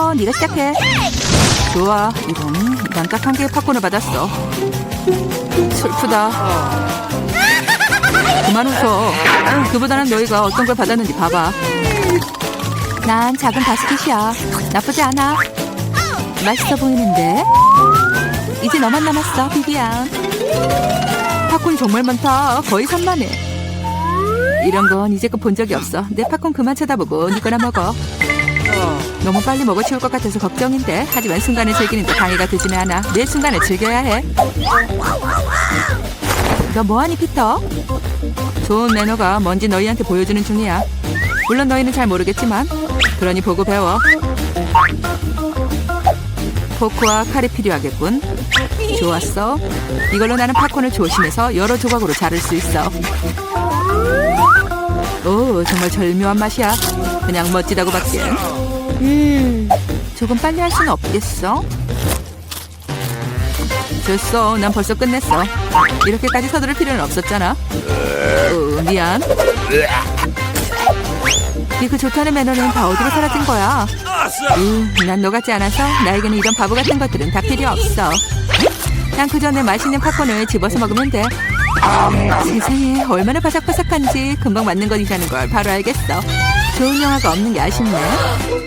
알았어. 네가 시작해. 좋아. 이건 난딱 한 개의 팝콘을 받았어. 슬프다. 그만 웃어. 그보다는 너희가 어떤 걸 받았는지 봐봐. 난 작은 바스켓이야. 나쁘지 않아. 맛있어 보이는데? 이제 너만 남았어, 비비안. 팝콘이 정말 많다. 거의 3만에. 이런 건 이제껏 본 적이 없어. 내 팝콘 그만 쳐다보고 네 거나 먹어. 너무 빨리 먹어 치울 것 같아서 걱정인데 하지만 순간을 즐기는데 방해가 되지는 않아. 내 순간을 즐겨야 해. 너 뭐하니 피터? 좋은 매너가 뭔지 너희한테 보여주는 중이야. 물론 너희는 잘 모르겠지만 그러니 보고 배워. 포크와 칼이 필요하겠군. 좋았어. 이걸로 나는 팝콘을 조심해서 여러 조각으로 자를 수 있어. 오, 정말 절묘한 맛이야. 그냥 멋지다고 밖에. 음, 조금 빨리 할 수는 없겠어? 됐어. 난 벌써 끝냈어. 이렇게까지 서두를 필요는 없었잖아. 어, 미안. 이그 좋다는 매너는 다 어디로 사라진 거야? 음, 난 너 같지 않아서 나에게는 이런 바보 같은 것들은 다 필요 없어. 난 그 전에 맛있는 팝콘을 집어서 먹으면 돼. 세상에 얼마나 바삭바삭한지 금방 맞는 것이라는 걸 바로 알겠어. 좋은 영화가 없는 게 아쉽네.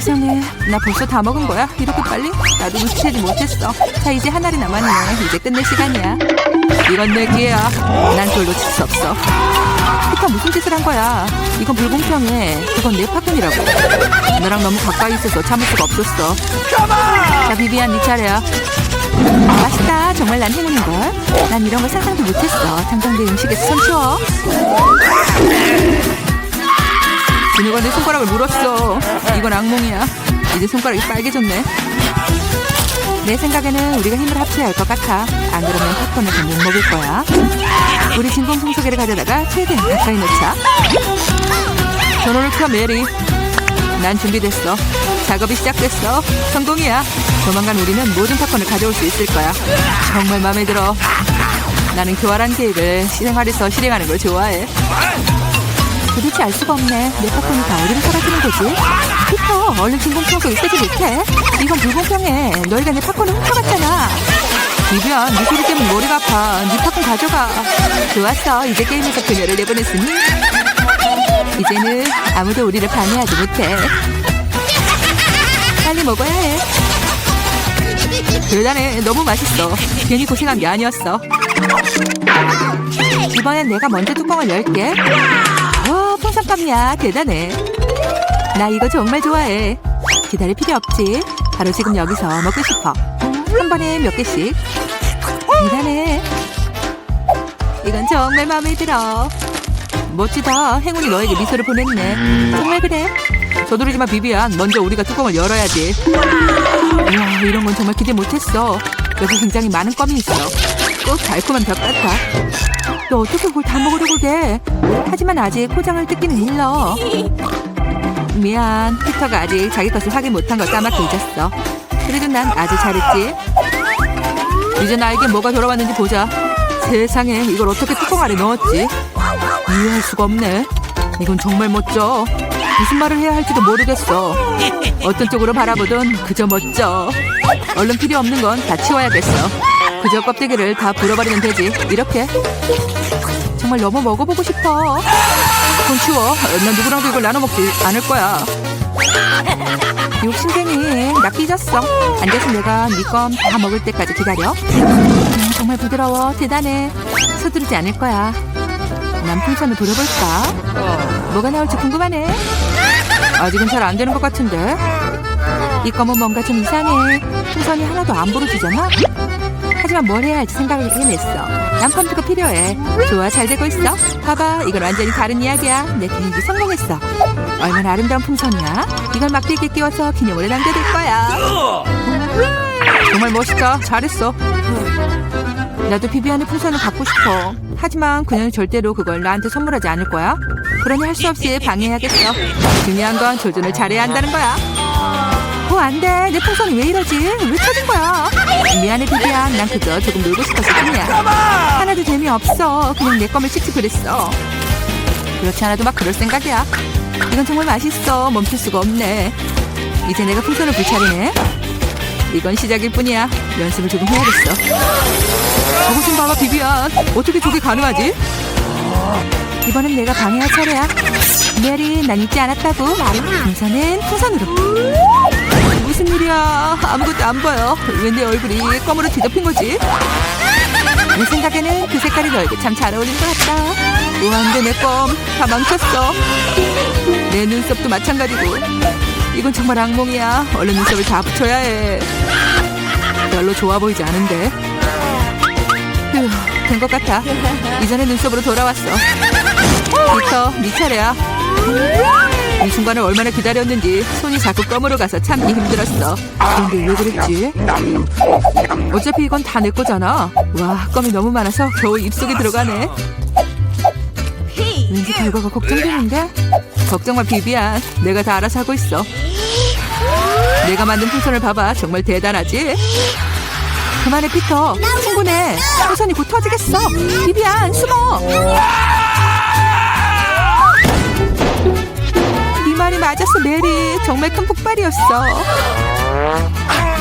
세상에 나 벌써 다 먹은 거야? 이렇게 빨리? 나도 눈치채지 못했어. 자 이제 한 알이 남았네. 이제 끝낼 시간이야. 이건 내 기회야. 난 그걸 놓칠 수 없어. 피터 무슨 짓을 한 거야? 이건 불공평해. 그건 내 팝콘이라고. 너랑 너무 가까이 있어서 참을 수가 없었어. 자 비비안 네 차례야. 맛있다. 정말 난 행운인걸. 난 이런 거 상상도 못했어. 당장 내 음식에서 손 치워. 진우가 내 손가락을 물었어. 이건 악몽이야. 이제 손가락이 빨개졌네. 내 생각에는 우리가 힘을 합쳐야 할 것 같아. 안 그러면 팝콘을 다못 먹을 거야. 우리 진공통 소개를 가져다가 최대한 가까이 놓자. 전원을 켜 메리. 난 준비됐어. 작업이 시작됐어. 성공이야. 조만간 우리는 모든 팝콘을 가져올 수 있을 거야. 정말 마음에 들어. 나는 교활한 계획을 실행하려서 실행하는 걸 좋아해. 도대체 알 수가 없네. 내 팝콘이 다 어디로 사라지는 거지? 피터, 얼른 진공청소기 쓰지 못해. 이건 불공평해. 너희가 내 팝콘을 훔쳐갔잖아. 비비안, 네 소리 때문에 머리가 아파. 네 팝콘 가져가. 좋았어. 이제 게임에서 그녀를 내보냈으니. 이제는 아무도 우리를 방해하지 못해. 빨리 먹어야 해. 대단해. 너무 맛있어. 괜히 고생한 게 아니었어. 이번엔 내가 먼저 뚜껑을 열게. 와, 풍선감이야. 대단해. 나 이거 정말 좋아해. 기다릴 필요 없지. 바로 지금 여기서 먹고 싶어. 한 번에 몇 개씩. 대단해. 이건 정말 마음에 들어. 멋지다. 행운이 너에게 미소를 보냈네. 정말 그래. 서두르지 마, 비비안. 먼저 우리가 뚜껑을 열어야지. 우와, 이런 건 정말 기대 못했어. 여기 굉장히 많은 껌이 있어. 꼭 달콤한 벽 같아. 너 어떻게 그걸 다 먹으려고 그래? 하지만 아직 포장을 뜯기는 일러. 미안. 피터가 아직 자기 것을 확인 못한 걸 까맣게 잊었어. 그래도 난 아주 잘했지. 이제 나에게 뭐가 돌아왔는지 보자. 세상에 이걸 어떻게 뚜껑 안에 넣었지? 이해할 수가 없네. 이건 정말 멋져. 무슨 말을 해야 할지도 모르겠어. 어떤 쪽으로 바라보든 그저 멋져. 얼른 필요 없는 건 다 치워야겠어. 그저 껍데기를 다 불어버리면 되지. 이렇게. 정말 너무 먹어보고 싶어. 손 치워. 난 누구랑도 이걸 나눠 먹지 않을 거야. 욕심쟁이. 나 삐졌어. 앉아서 내가 네 껌 다 먹을 때까지 기다려. 음, 정말 부드러워. 대단해. 서두르지 않을 거야. 난 풍선을 돌려볼까? 뭐가 나올지 궁금하네. 아직은 잘 안 되는 것 같은데. 이 껌은 뭔가 좀 이상해. 풍선이 하나도 안 부러지잖아. 하지만 뭘 해야 할지 생각을 해냈어. 난 컴퓨터가 필요해. 좋아, 잘 되고 있어. 봐봐, 이건 완전히 다른 이야기야. 내 계획이 성공했어. 얼마나 아름다운 풍선이야. 이걸 막대기에 끼워서 기념으로 남겨둘 거야. 정말 멋있다. 잘했어. 나도 비비안의 풍선을 갖고 싶어. 하지만 그녀는 절대로 그걸 나한테 선물하지 않을 거야. 그러니 할 수 없이 방해해야겠어. 중요한 건 조준을 잘해야 한다는 거야. 어, 안 돼. 내 풍선이 왜 이러지? 왜 터진 거야? 미안해, 비비안. 난 그저 조금 놀고 싶었을 뿐이야. 하나도 재미없어. 그냥 내 껌을 칙칙 그랬어. 그렇지 않아도 막 그럴 생각이야. 이건 정말 맛있어. 멈출 수가 없네. 이제 내가 풍선을 불 차례네. 이건 시작일 뿐이야. 연습을 조금 해야겠어. 저거 좀 봐봐, 비비안. 어떻게 저게 가능하지? 이번엔 내가 방해할 차례야. 메리, 난 잊지 않았다고. 풍선은 풍선으로. 무슨 일이야? 아무것도 안 보여. 왜 내 얼굴이 껌으로 뒤덮인 거지? 내 생각에는 그 색깔이 너에게 참 잘 어울리는 것 같다. 우한데 내 껌 다 망쳤어. 내 눈썹도 마찬가지고. 이건 정말 악몽이야. 얼른 눈썹을 다 붙여야 해. 별로 좋아 보이지 않은데. 휴, 된 것 같아. 이전에 눈썹으로 돌아왔어. 비터, 네 차례야. 이 순간을 얼마나 기다렸는지 손이 자꾸 껌으로 가서 참기 힘들었어. 그런데 왜 그랬지? 어차피 이건 다 내 거잖아. 와, 껌이 너무 많아서 겨우 입속에 들어가네. 왠지 결과가 걱정되는데? 걱정 마, 비비안. 내가 다 알아서 하고 있어. 내가 만든 풍선을 봐봐. 정말 대단하지? 그만해, 피터. 충분해. 풍선이 곧 터지겠어. 비비안, 숨어. 말이 맞았어, 메리. 정말 큰 폭발이었어.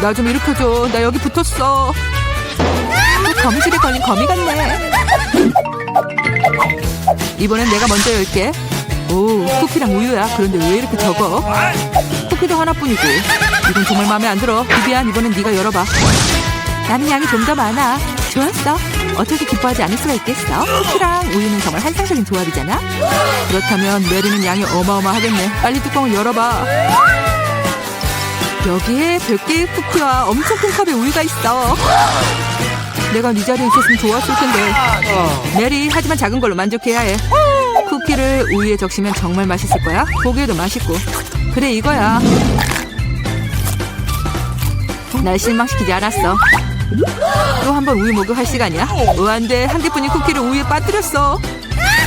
나 좀 일으켜줘. 나 여기 붙었어. 또 거미줄에 걸린 거미 같네. 이번엔 내가 먼저 열게. 오, 쿠키랑 우유야. 그런데 왜 이렇게 적어? 쿠키도 하나뿐이고. 이건 정말 마음에 안 들어. 비비안, 이번엔 네가 열어봐. 나는 양이 좀 더 많아. 좋았어. 어떻게 기뻐하지 않을 수가 있겠어? 쿠키랑 우유는 정말 환상적인 조합이잖아. 그렇다면 메리는 양이 어마어마하겠네. 빨리 뚜껑을 열어봐. 여기에 100개의 쿠키와 엄청 큰 컵에 우유가 있어. 내가 네 자리에 있었으면 좋았을 텐데. 메리, 하지만 작은 걸로 만족해야 해. 쿠키를 우유에 적시면 정말 맛있을 거야. 보기에도 맛있고. 그래, 이거야. 날 실망시키지 않았어. 또 한 번 우유 목욕할 시간이야. 우한데 한 개뿐인 쿠키를 우유에 빠뜨렸어.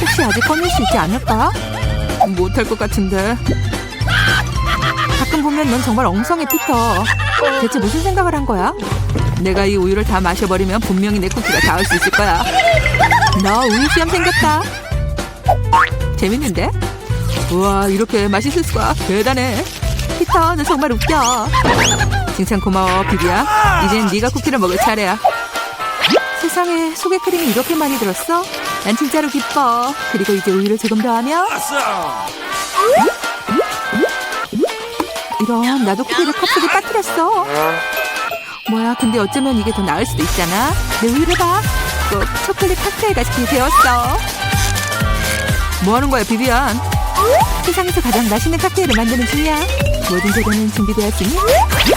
혹시 아직 꺼낼 수 있지 않을까? 못할 것 같은데. 가끔 보면 넌 정말 엉성해, 피터. 대체 무슨 생각을 한 거야? 내가 이 우유를 다 마셔버리면 분명히 내 쿠키가 닿을 수 있을 거야. 너 우유 수염 생겼다. 재밌는데? 우와, 이렇게 맛있을 수가. 대단해. 피터, 너 정말 웃겨. 칭찬 고마워, 비비야. 이젠 네가 쿠키를 먹을 차례야. 세상에, 속에 크림이 이렇게 많이 들었어? 난 진짜로 기뻐. 그리고 이제 우유를 조금 더 하면 이런 나도 쿠키를 컵 속에 빠뜨렸어. 뭐야, 근데 어쩌면 이게 더 나을 수도 있잖아. 내 우유를 봐. 꼭 초콜릿 칵테일 같이 되었어. 뭐 하는 거야, 비비안? 세상에서 가장 맛있는 칵테일을 만드는 중이야. 모든 재료는 준비되었으니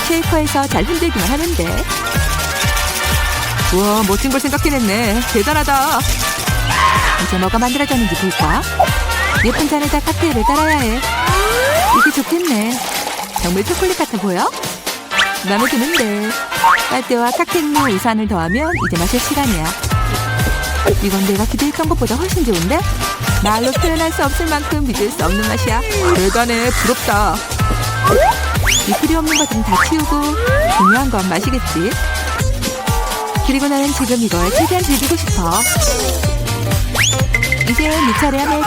쉐이커에서 잘 흔들기만 돼. 우와, 멋진 걸 생각해냈네. 대단하다. 이제 뭐가 만들어졌는지 볼까? 예쁜 잔에다 칵테일을 따라야 해. 이게 좋겠네. 정말 초콜릿 같아 보여? 마음에 드는데. 빨대와 칵테일류 우산을 더하면 이제 마실 시간이야. 이건 내가 기대했던 것보다 훨씬 좋은데? 말로 표현할 수 없을 만큼 믿을 수 없는 맛이야. 대단해. 부럽다. 이 필요 없는 것들은 다 치우고 중요한 건 맛이겠지. 그리고 나는 지금 이걸 최대한 즐기고 싶어. 이제 네 차례야, 메리.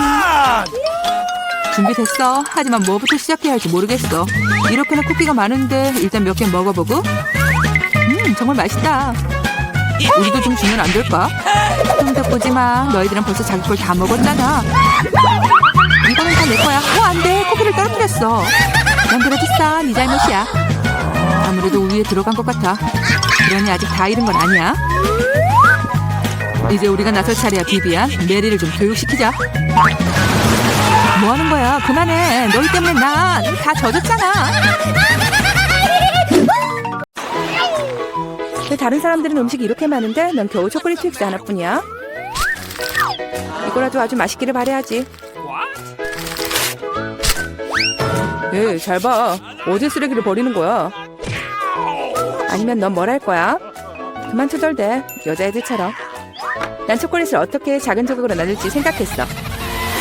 준비됐어. 하지만 뭐부터 시작해야 할지 모르겠어. 이렇게나 쿠키가 많은데 일단 몇 개 먹어보고. 음, 정말 맛있다. 우리도 좀 주면 안 될까? 좀 더 보지 마. 너희들은 벌써 자기 걸 다 먹었잖아. 이거는 다 내 거야. 어, 안 돼. 쿠키를 떨어뜨렸어. 싸. 네 잘못이야. 아무래도 우유에 들어간 것 같아. 그러니 아직 다 잃은 건 아니야. 이제 우리가 나설 차례야, 비비안. 메리를 좀 교육시키자. 뭐 하는 거야? 그만해. 너희 때문에 난 다 젖었잖아. 왜 다른 사람들은 음식이 이렇게 많은데 넌 겨우 초콜릿 트윅스 하나뿐이야? 이거라도 아주 맛있기를 바래야지. 에이, 잘 봐. 어제 쓰레기를 버리는 거야. 아니면 넌 뭘 할 거야? 그만 투덜대. 여자애들처럼. 난 초콜릿을 어떻게 작은 조각으로 나눌지 생각했어.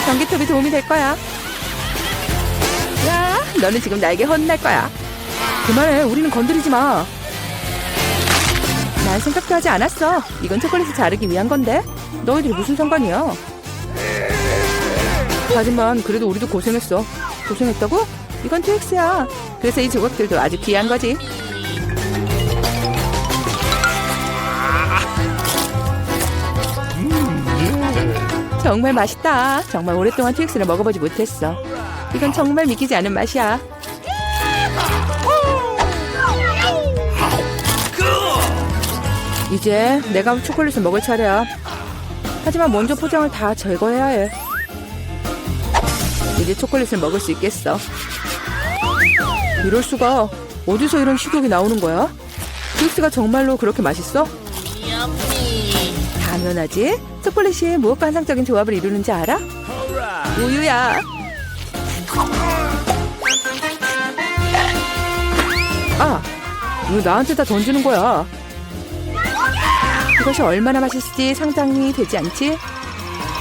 전기톱이 도움이 될 거야. 야, 너는 지금 나에게 혼날 거야. 그만해, 우리는 건드리지 마. 난 생각도 하지 않았어. 이건 초콜릿을 자르기 위한 건데. 너희들이 무슨 상관이야? 하지만 그래도 우리도 고생했어. 고생했다고? 이건 트윅스야. 그래서 이 조각들도 아주 귀한 거지. 정말 맛있다. 정말 오랫동안 트윅스를 먹어보지 못했어. 이건 정말 믿기지 않은 맛이야. 이제 내가 초콜릿을 먹을 차례야. 하지만 먼저 포장을 다 제거해야 해. 이제 초콜릿을 먹을 수 있겠어. 이럴 수가 어디서 이런 식욕이 나오는 거야? 트윅스가 정말로 그렇게 맛있어? 당연하지. 초콜릿이 무엇과 환상적인 조합을 이루는지 알아? 우유야. 아, 왜 나한테 다 던지는 거야? 이것이 얼마나 맛있을지 상상이 되지 않지?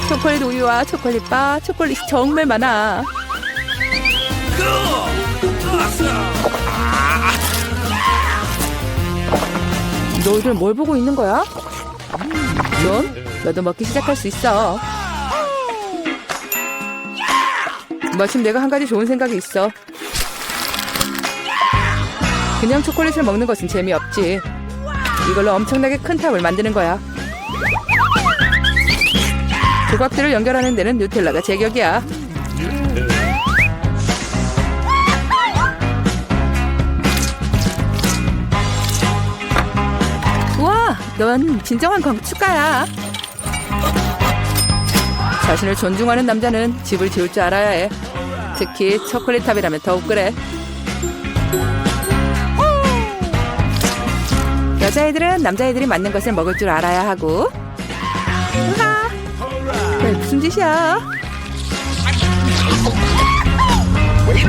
초콜릿 우유와 초콜릿 바, 초콜릿이 정말 많아. 너희들 뭘 보고 있는 거야? 넌 너도 먹기 시작할 수 있어. 마침 내가 한 가지 좋은 생각이 있어. 그냥 초콜릿을 먹는 것은 재미없지. 이걸로 엄청나게 큰 탑을 만드는 거야. 조각들을 연결하는 데는 누텔라가 제격이야. 넌 진정한 건축가야. 자신을 존중하는 남자는 집을 지을 줄 알아야 해. 특히 초콜릿 탑이라면 더욱 그래. 여자애들은 남자애들이 맞는 것을 먹을 줄 알아야 하고. 야, 무슨 짓이야?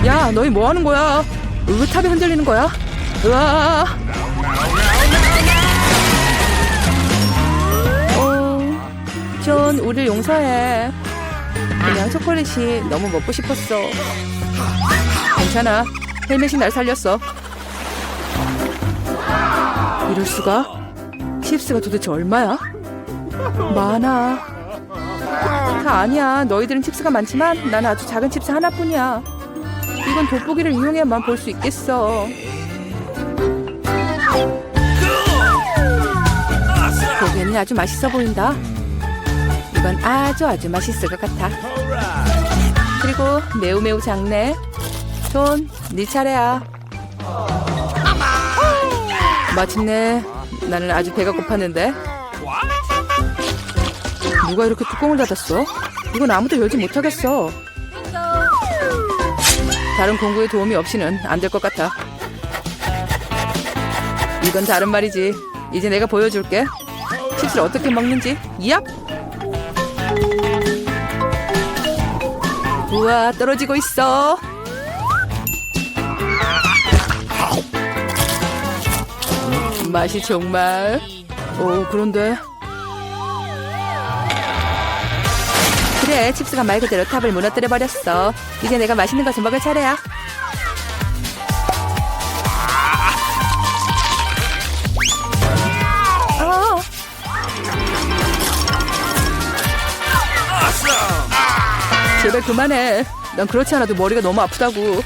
야, 너희 뭐 하는 거야? 왜 탑이 흔들리는 거야? 우와. 존, 우릴 용서해. 그냥 초콜릿이 너무 먹고 싶었어. 괜찮아. 헬멧이 날 살렸어. 이럴 수가? 칩스가 도대체 얼마야? 많아. 다 아니야. 너희들은 칩스가 많지만 난 아주 작은 칩스 하나뿐이야. 이건 돋보기를 이용해야만 볼 수 있겠어. 보기에는 아주 맛있어 보인다. 이건 아주 아주 맛있을 것 같아. 그리고 매우 매우 작네. 존, 네 차례야. 마침내 나는 아주 배가 고팠는데. 누가 이렇게 뚜껑을 닫았어? 이건 아무도 열지 못하겠어. 다른 공구의 도움이 없이는 안 될 것 같아. 이건 다른 말이지. 이제 내가 보여줄게. 칩스를 어떻게 먹는지. 얍! 우와, 떨어지고 있어. 맛이 정말. 오, 그런데. 그래, 칩스가 말 그대로 탑을 무너뜨려 버렸어. 이제 내가 맛있는 것을 먹을 차례야. 제발 그만해. 난 그렇지 않아도 머리가 너무 아프다고.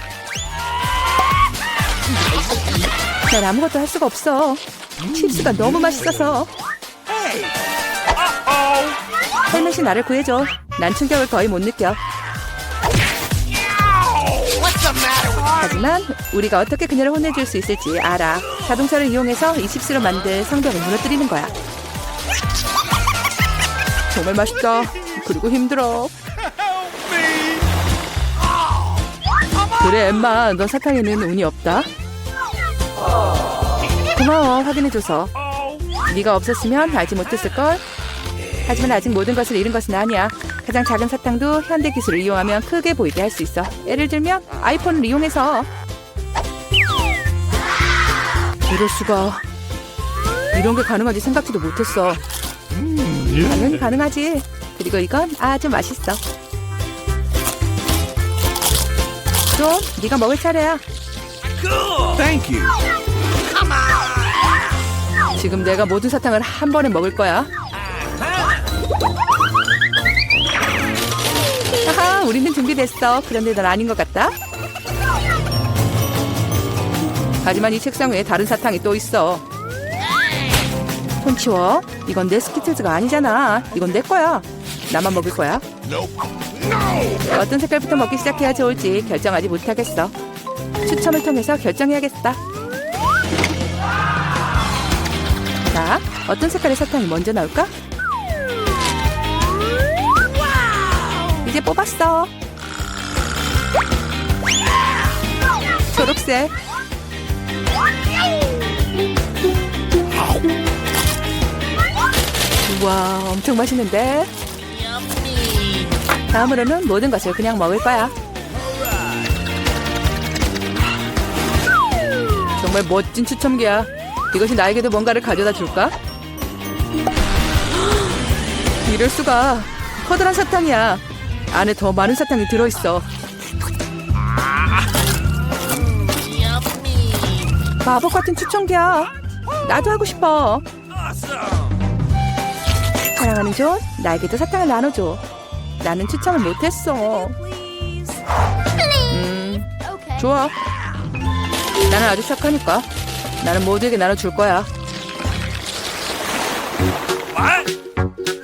난 아무것도 할 수가 없어. 칩스가 너무 맛있어서. 헬멧이 나를 구해줘. 난 충격을 거의 못 느껴. 하지만 우리가 어떻게 그녀를 혼내줄 수 있을지 알아. 자동차를 이용해서 이 칩스로 만든 성벽을 무너뜨리는 거야. 정말 맛있다. 그리고 힘들어. 그래 엠마, 넌 사탕에는 운이 없다. 고마워 확인해줘서. 네가 없었으면 알지 못했을 걸. 하지만 아직 모든 것을 잃은 것은 아니야. 가장 작은 사탕도 현대 기술을 이용하면 크게 보이게 할 수 있어. 예를 들면 아이폰을 이용해서. 이럴 수가. 이런 게 가능하지 생각지도 못했어. 당연히 가능하지. 그리고 이건 아주 맛있어. 좀 네가 먹을 차례야. Thank you. 지금 내가 모든 사탕을 한 번에 먹을 거야. 하하, 우리는 준비됐어. 그런데 넌 아닌 것 같다. 하지만 이 책상 위에 다른 사탕이 또 있어. 손 치워. 이건 내 스키틀즈가 아니잖아. 이건 내 거야. 나만 먹을 거야. 어떤 색깔부터 먹기 시작해야 좋을지 결정 하지 못하겠어. 추첨을 통해서 결정해야겠다. 자, 어떤 색깔의 사탕이 먼저 나올까? 이제 뽑았어. 초록색. 우와, 엄청 맛있는데? 다음으로는 모든 것을 그냥 먹을 거야. 정말 멋진 추첨기야. 이것이 나에게도 뭔가를 가져다 줄까? 이럴 수가. 커다란 사탕이야. 안에 더 많은 사탕이 들어있어. 마법 같은 추첨기야. 나도 하고 싶어. 사랑하는 존, 나에게도 사탕을 나눠줘. 나는 추첨을 못했어. 음, 좋아. 나는 아주 착하니까. 나는 모두에게 나눠줄 거야.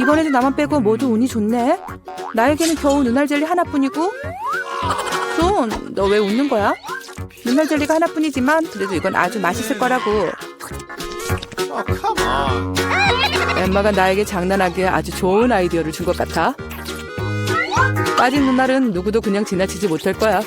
이번에도 나만 빼고 모두 운이 좋네. 나에게는 겨우 눈알 젤리 하나뿐이고. 존, 너 왜 웃는 거야? 눈알 젤리가 하나뿐이지만 그래도 이건 아주 맛있을 거라고. 엠마가 나에게 장난하기에 아주 좋은 아이디어를 준 것 같아. 빠진 눈알은 누구도 그냥 지나치지 못할 거야.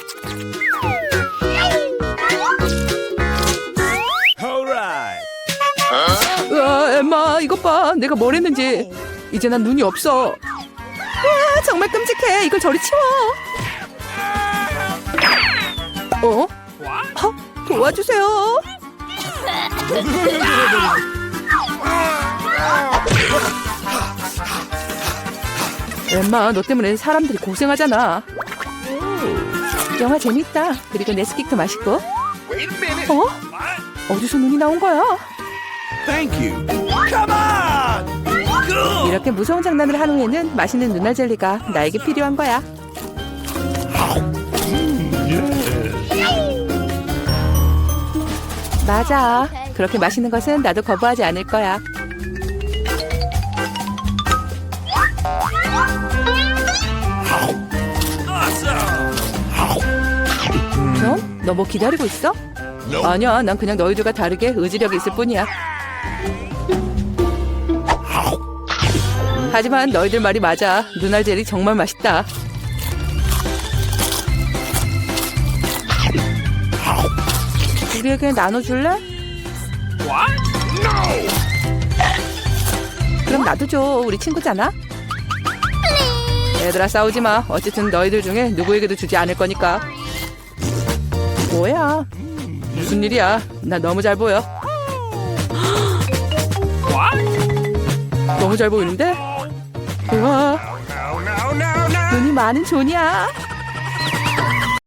으아, 엠마, 이것 봐. 내가 뭘 했는지. 이제 난 눈이 없어. 으아, 정말 끔찍해. 이걸 저리 치워. 어? 어? 도와주세요. 엠마, 너 때문에 사람들이 고생하잖아. 영화 재밌다. 그리고 네스킥도 맛있고. 어? 어디서 눈이 나온 거야? Thank you. Come on. Cool. 이렇게 무서운 장난을 한 후에는 맛있는 누나 젤리가 나에게 필요한 거야. 맞아. 그렇게 맛있는 것은 나도 거부하지 않을 거야. 너 뭐 기다리고 있어? 아니야, 난 그냥 너희들과 다르게 의지력이 있을 뿐이야. 하지만 너희들 말이 맞아. 누나 젤리 정말 맛있다. 우리에게 나눠줄래? 그럼 나도 줘. 우리 친구잖아. 얘들아 싸우지 마. 어쨌든 너희들 중에 누구에게도 주지 않을 거니까. 뭐야? 무슨 일이야? 나 너무 잘 보여. 너무 잘 보이는데? 우와. 눈이 많은 존이야.